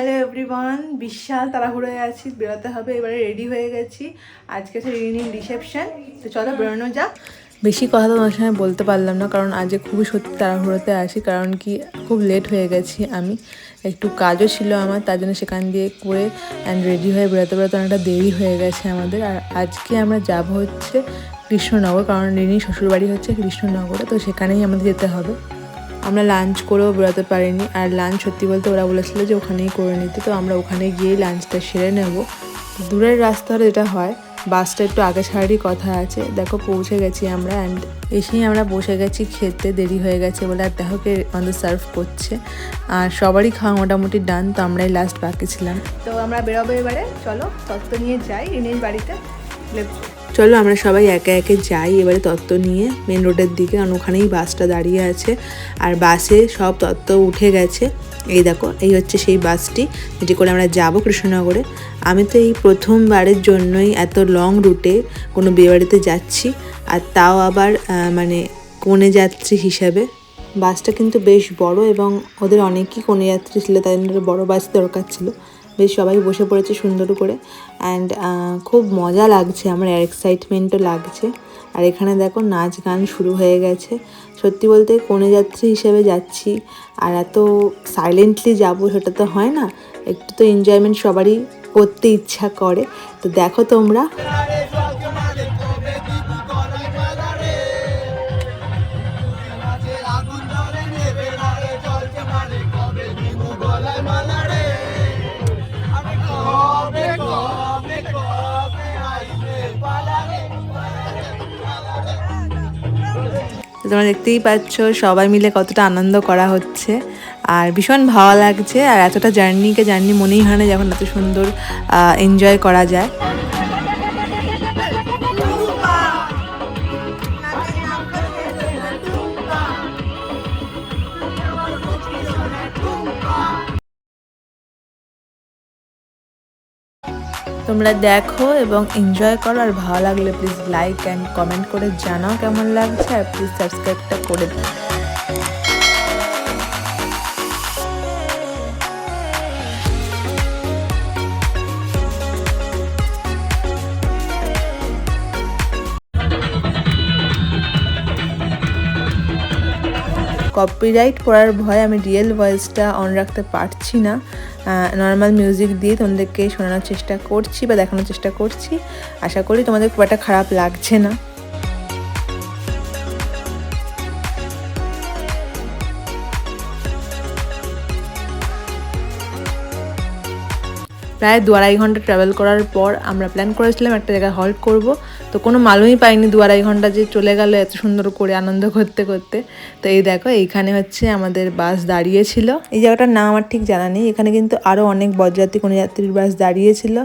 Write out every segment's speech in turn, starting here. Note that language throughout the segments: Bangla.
এভরিওয়ান, বিশাল তাড়াহুড়োয় আছি, বেরোতে হবে, এবারে রেডি হয়ে গেছি। আজকে তো রিউনিয়ন রিসেপশন তো চলো বেরোনো যাক। বেশি কথা তোমার সঙ্গে বলতে পারলাম না, কারণ আজকে খুবই সত্যি তাড়াহুড়োতে আসি কারণ কি খুব লেট হয়ে গেছি আমি। একটু কাজও ছিল আমার, তার জন্য সেখান দিয়ে করে অ্যান্ড রেডি হয়ে বেরোতে বেরোতে অনেকটা দেরি হয়ে গেছে আমাদের। আর আজকে আমরা যাব হচ্ছে কৃষ্ণনগর, কারণ রিনি শ্বশুরবাড়ি হচ্ছে কৃষ্ণনগরে, তো সেখানেই আমাদের যেতে হবে। আমরা লাঞ্চ করেও বেরোতে পারিনি। আর লাঞ্চ সত্যি বলতে ওরা বলেছিল যে ওখানেই করে নিতে। তো আমরা ওখানে গিয়েই লাঞ্চটা সেরে নেব। দূরের রাস্তা হলে যেটা হয় বাসটা একটু আগে ছাড়ারই কথা আছে। দেখো, পৌঁছে গেছি আমরা অ্যান্ড এসেই আমরা বসে গেছি। খেতে দেরি হয়ে গেছে বলে আর দেখো কে আমাদের সার্ভ করছে। আর সবারই খাওয়া মোটামুটি ডান তো আমরাই লাস্ট বাকি ছিলাম। তো আমরা বেরোবো এবারে। চলো, তত্ত্ব নিয়ে যাই। রিনির বাড়িতে। চলো আমরা সবাই একে একে যাই এবারে তত্ত্ব নিয়ে। মেন রোডের দিকে, কারণ ওখানেই বাসটা দাঁড়িয়ে আছে। আর বাসে সব তত্ত্ব উঠে গেছে। এই দেখো, এই হচ্ছে সেই বাসটি, যেটি করে আমরা যাব কৃষ্ণনগরে। আমি তো এই প্রথমবারের জন্যই এত লং রুটে কোনো বিয়েবাড়িতে যাচ্ছি। আর তাও আবার মানে কনে যাত্রী হিসাবে। বাসটা কিন্তু বেশ বড় এবং ওদের অনেকই কনে যাত্রী ছিল জন্য বড় বাস দরকার ছিল। বেশ সবাই বসে পড়েছে সুন্দর করে অ্যান্ড খুব মজা লাগছে, আমার এক্সাইটমেন্টও লাগছে। আর এখানে দেখো নাচ গান শুরু হয়ে গেছে। সত্যি বলতে কোনে যাত্রী হিসেবে যাচ্ছি, আর এত সাইলেন্টলি যাব সেটা তো হয় না। একটু তো এনজয়মেন্ট সবারই করতে ইচ্ছা করে। তো দেখো তোমরা। তোমরা দেখতেই পাচ্ছ, সবাই মিলে কতটা আনন্দ করা হচ্ছে। আর ভীষণ ভালো লাগছে, আর এতটা জার্নিকে জার্নি মনেই হয় না যখন এত সুন্দর এনজয় করা যায়। তোমরা দেখো এবং এনজয় করো, আর ভালো লাগলে প্লিজ লাইক অ্যান্ড কমেন্ট করে জানাও কেমন লাগছে, আর প্লিজ সাবস্ক্রাইবটা করে দাও। কপিরাইট পড়ার ভয়ে আমি রিয়েল ভয়েসটা অন রাখতে পারছি না। নর্মাল মিউজিক দিয়ে তোমাদেরকে শোনানোর চেষ্টা করছি বা দেখানোর চেষ্টা করছি। আশা করি তোমাদের খুব একটা খারাপ লাগছে না। প্রায় দু আড়াই ঘণ্টা ট্রাভেল করার পর আমরা প্ল্যান করেছিলাম একটা জায়গায় হল্ট করব। তো কোনো মালুমই পাইনি দু আড়াই ঘণ্টা যে চলে গেল এত সুন্দর করে আনন্দ করতে করতে। তো এই দেখো, এইখানে হচ্ছে আমাদের বাস দাঁড়িয়েছিল। এই জায়গাটার নাম আমার ঠিক জানা নেই। এখানে কিন্তু আরও অনেক বরযাত্রী কোনো যাত্রীর বাস দাঁড়িয়েছিল।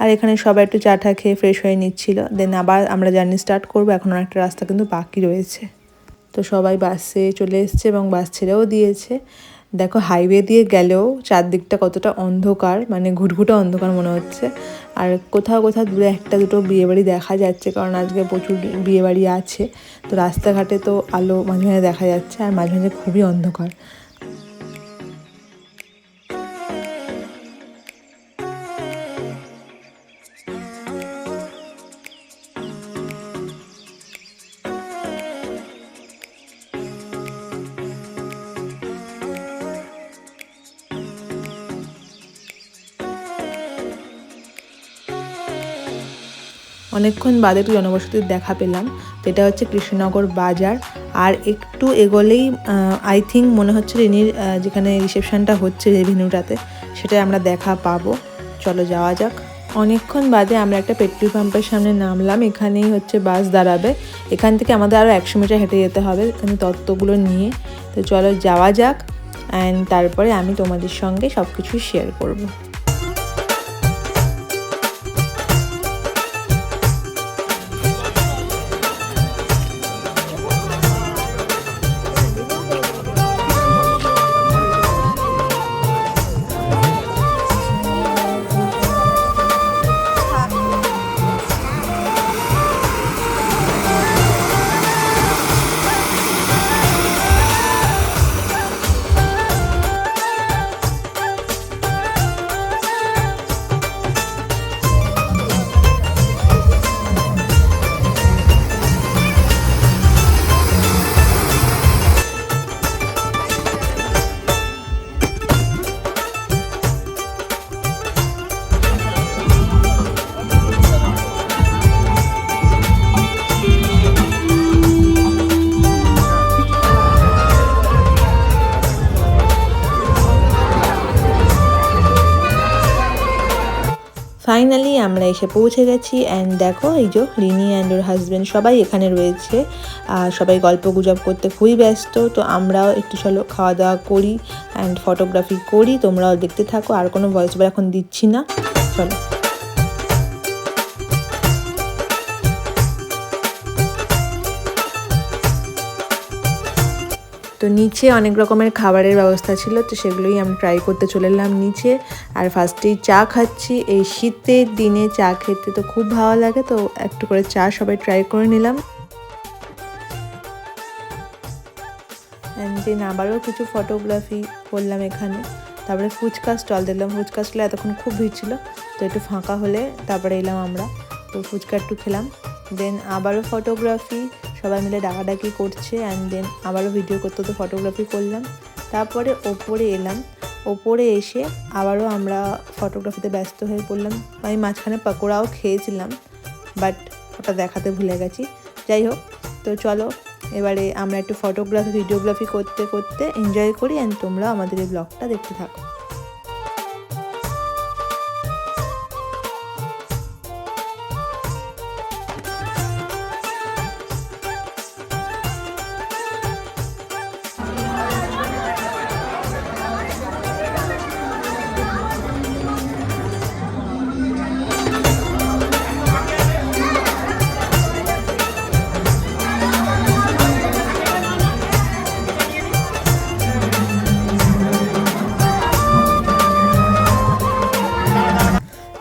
আর এখানে সবাই একটু চা টা খেয়ে ফ্রেশ হয়ে নিচ্ছিল। দেন আবার আমরা জার্নি স্টার্ট করব। এখন অনেকটা রাস্তা কিন্তু বাকি রয়েছে। তো সবাই বাসে চলে এসছে এবং বাস ছেড়েও দিয়েছে। দেখো হাইওয়ে দিয়ে গেলেও চারদিকটা কতটা অন্ধকার মানে ঘুটঘুটে অন্ধকার মনে হচ্ছে। আর কোথাও কোথাও দূরে একটা দুটো বিয়েবাড়ি দেখা যাচ্ছে, কারণ আজকে প্রচুর বিয়েবাড়ি আছে। তো রাস্তাঘাটে তো আলো মাঝে মাঝে দেখা যাচ্ছে, আর মাঝে মাঝে খুবই অন্ধকার। অনেকক্ষণ বাদে একটু জনবসতির দেখা পেলাম এটা হচ্ছে কৃষ্ণনগর বাজার। আর একটু এগোলেই আই থিঙ্ক মনে হচ্ছে রিনির যেখানে রিসেপশনটা হচ্ছে রেভিনিউটাতে, সেটাই আমরা দেখা পাবো। চলো যাওয়া যাক। অনেকক্ষণ বাদে আমরা একটা পেট্রোল পাম্পের সামনে নামলাম, এখানেই হচ্ছে বাস দাঁড়াবে। এখান থেকে আমাদের আরও একশো মিটার হেঁটে যেতে হবে, এখানে তত্ত্বগুলো নিয়ে। তো চলো যাওয়া যাক অ্যান্ড তারপরে আমি তোমাদের সঙ্গে সব কিছুই শেয়ার করব। ফাইনালি আমরা এসে পৌঁছে গেছি অ্যান্ড দেখো, এই যে রিনি অ্যান্ড ওর হাজব্যান্ড সবাই এখানে রয়েছে। আর সবাই গল্প গুজব করতে খুবই ব্যস্ত, তো আমরাও একটু চলো খাওয়া দাওয়া করি অ্যান্ড ফটোগ্রাফি করি। তোমরাও দেখতে থাকো, আর কোনো ভয়েস এখন দিচ্ছি না। চলো। তো নিচে অনেক রকমের খাবারের ব্যবস্থা ছিল, তো সেগুলোই আমি ট্রাই করতে চলে এলাম নিচে। আর ফার্স্টেই চা খাচ্ছি, এই শীতের দিনে চা খেতে তো খুব ভালো লাগে, তো একটু করে চা সবাই ট্রাই করে নিলাম। দেন আবারও কিছু ফটোগ্রাফি করলাম এখানে। তারপরে ফুচকা স্টল দেখলাম, ফুচকা স্টলে এতক্ষণ খুব ভিড় ছিল, তো একটু ফাঁকা হলে তারপরে এলাম আমরা। তো ফুচকা একটু খেলাম। দেন আবারও ফটোগ্রাফি সবাই মিলে ডাকাডাকি করছে অ্যান্ড দেন আবারও ভিডিও করতে তো ফটোগ্রাফি করলাম। তারপরে ওপরে এলাম। ওপরে এসে আবারও আমরা ফটোগ্রাফিতে ব্যস্ত হয়ে পড়লাম। আমি মাঝখানে পকোড়াও খেয়েছিলাম বাট ওটা দেখাতে ভুলে গেছি। যাই হোক, তো চলো, এবারে আমরা একটু ফটোগ্রাফি ভিডিওগ্রাফি করতে করতে এনজয় করি অ্যান্ড তোমরা আমাদের এই ব্লগটা দেখতে থাকো।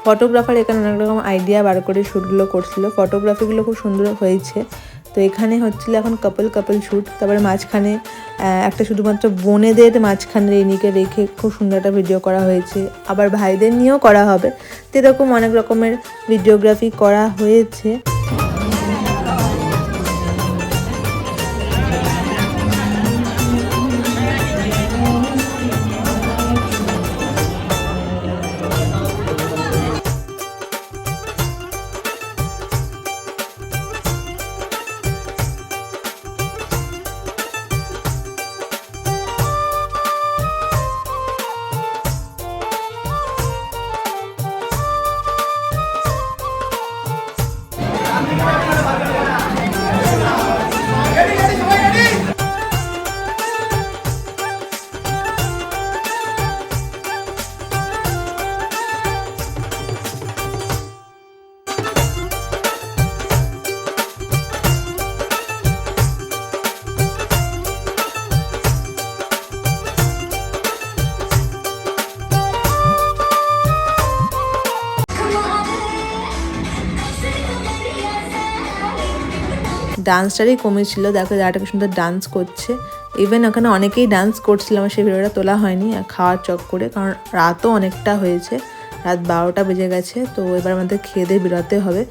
ফটোগ্রাফার এখানে অনেক রকম আইডিয়া বার করে শ্যুটগুলো করছিল। ফটোগ্রাফিগুলো খুব সুন্দর হয়েছে। তো এখানে হচ্ছিল এখন কাপল কাপল শ্যুট তারপরে মাঝখানে একটা শুধুমাত্র বোনেদের মাঝখানে রেনিকে রেখে খুব সুন্দর একটা ভিডিও করা হয়েছে। আবার ভাইদের নিয়েও করা হবে। তো এরকম অনেক রকমের ভিডিওগ্রাফি করা হয়েছে। ডান্সটারই কমেছিল, দেখো যাটা কি সুন্দর ডান্স করছে। ইভেন ওখানে অনেকেই ডান্স করছিল, আমার সেই ভিডিওটা তোলা হয়নি খাওয়ার চক করে, কারণ রাতও অনেকটা হয়েছে, রাত বারোটা বেজে গেছে, তো এবার আমাদের খেয়ে দিয়ে বেরোতে হবে।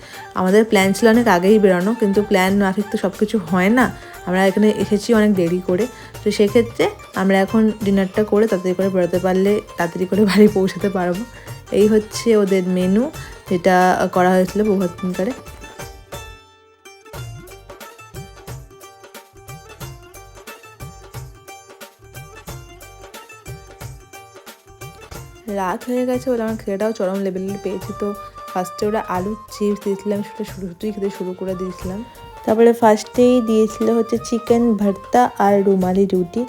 আমাদের প্ল্যান ছিল অনেক আগেই বেরোনো, কিন্তু প্ল্যান মাফিক তো সব কিছু হয় না। আমরা এখানে এসেছি অনেক দেরি করে, তো সেক্ষেত্রে আমরা এখন ডিনারটা করে তাড়াতাড়ি করে বেরোতে পারলে তাড়াতাড়ি করে বাড়ি পৌঁছাতে পারব। এই হচ্ছে ওদের মেনু যেটা করা হয়েছিল প্রভাত রাত হয়ে গেছে বলে আমার খেয়েটাও চরম লেভেলের পেয়েছি। তো ফার্স্টে ওরা আলুর চিপস দিয়েছিলাম, সেটা শুরু শুরুই খেতে শুরু করে দিয়েছিলাম। তারপরে ফার্স্টেই দিয়েছিল হচ্ছে চিকেন ভর্তা আর রুমালি রুটি।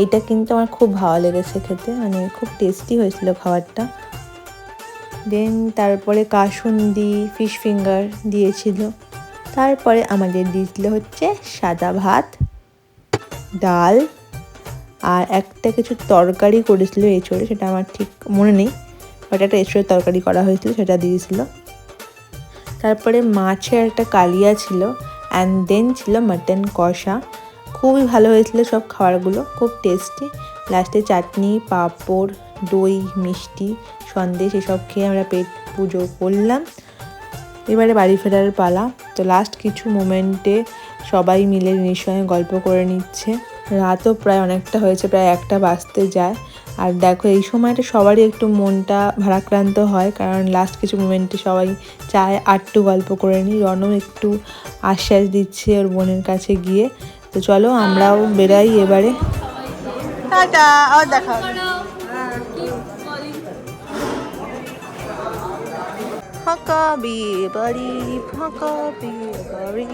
এইটা কিন্তু আমার খুব ভালো লেগেছে খেতে মানে খুব টেস্টি হয়েছিল খাবারটা। দেন তারপরে কাসুন্দি ফিশ ফিঙ্গার দিয়েছিল। তারপরে আমাদের দিয়েছিল হচ্ছে সাদা ভাত, ডাল আর একটা কিছু তরকারি করেছিল এঁচড়ে সেটা আমার ঠিক মনে নেই বাট একটা এঁচড়ের তরকারি করা হয়েছিল, সেটা দিয়েছিল। তারপরে মাছের একটা কালিয়া ছিল অ্যান্ড দেন ছিল মাটন কষা। খুবই ভালো হয়েছিল সব খাবারগুলো, খুব টেস্টি লাস্টে চাটনি, পাঁপড়, দই, মিষ্টি, সন্দেশ, এসব খেয়ে আমরা পেট পুজো করলাম। এবারে বাড়ি ফেরার পালা। তো লাস্ট কিছু মোমেন্টে সবাই মিলে নিশ্চয় গল্প করে নিচ্ছে। রাতও প্রায় অনেকটা হয়েছে প্রায় একটা বাজতে যায় আর দেখো এই সময়টা সবারই একটু মনটা ভারাক্রান্ত হয় কারণ লাস্ট কিছু মোমেন্টে সবাই চায় আটটু গল্প করে নিই রনও একটু আশ্বাস দিচ্ছে ওর বোনের কাছে গিয়ে তো চলো আমরাও বেরাই এবারে দেখা ফাঁকা বিয়ে বাড়ি ফাঁকা বিয়ে বাড়ি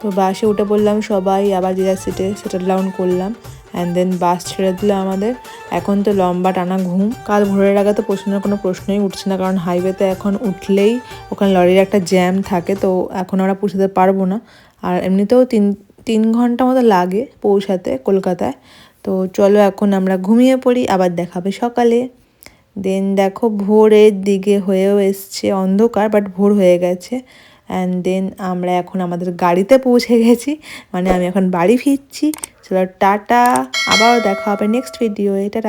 তো বাসে উঠে পড়লাম সবাই, আবার যে যার সিটে সেটেল ডাউন করলাম অ্যান্ড দেন বাস ছেড়ে দিল আমাদের। এখন তো লম্বা টানা ঘুম। কাল ভোরের আগে তো প্রশ্নের কোনো প্রশ্নই উঠছে না, কারণ হাইওয়েতে এখন উঠলেই ওখানে লরির একটা জ্যাম থাকে, তো এখন আমরা পৌঁছাতে পারব না। আর এমনিতেও তিন তিন ঘণ্টা মতো লাগে পৌঁছাতে কলকাতায়। তো চলো এখন আমরা ঘুমিয়ে পড়ি, আবার দেখাবে সকালে। দেন দেখো ভোরের দিকে হয়েও এসছে অন্ধকার বাট ভোর হয়ে গেছে। অ্যান্ড দেন আমরা এখন আমাদের গাড়িতে পৌঁছে গেছি। মানে আমি এখন বাড়ি ফিরছি। চলো টাটা। আবারও দেখা হবে নেক্সট ভিডিও এটা